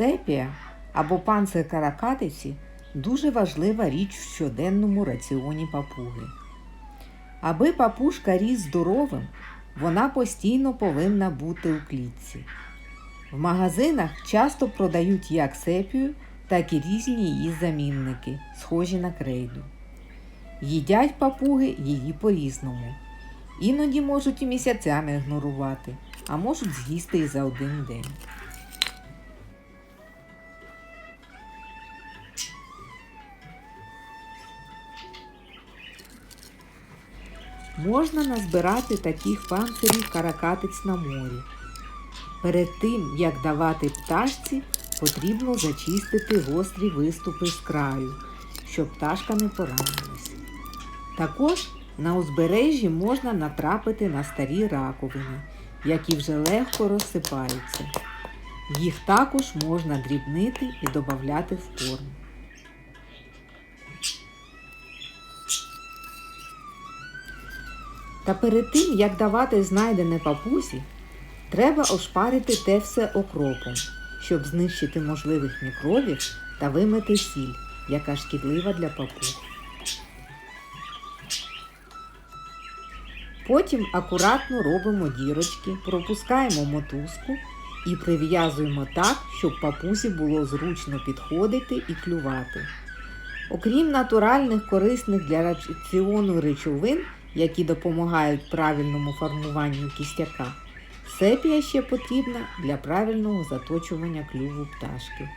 Сепія або панцир каракатиці дуже важлива річ в щоденному раціоні папуги. Аби папушка ріс здоровим, вона постійно повинна бути у клітці. В магазинах часто продають як сепію, так і різні її замінники, схожі на крейду. Їдять папуги її по-різному. Іноді можуть і місяцями ігнорувати, а можуть з'їсти і за один день. Можна назбирати таких панцирів каракатиць на морі. Перед тим, як давати пташці, потрібно зачистити гострі виступи з краю, щоб пташка не поранилась. Також на узбережжі можна натрапити на старі раковини, які вже легко розсипаються. Їх також можна дрібнити і додати в корм. Та перед тим, як давати знайдене папусі, треба ошпарити те все окропом, щоб знищити можливих мікробів та вимити сіль, яка шкідлива для папуг. Потім акуратно робимо дірочки, пропускаємо мотузку і прив'язуємо так, щоб папусі було зручно підходити і клювати. Окрім натуральних корисних для раціону речовин, які допомагають правильному формуванню кістяка, сепія ще потрібна для правильного заточування клюву пташки.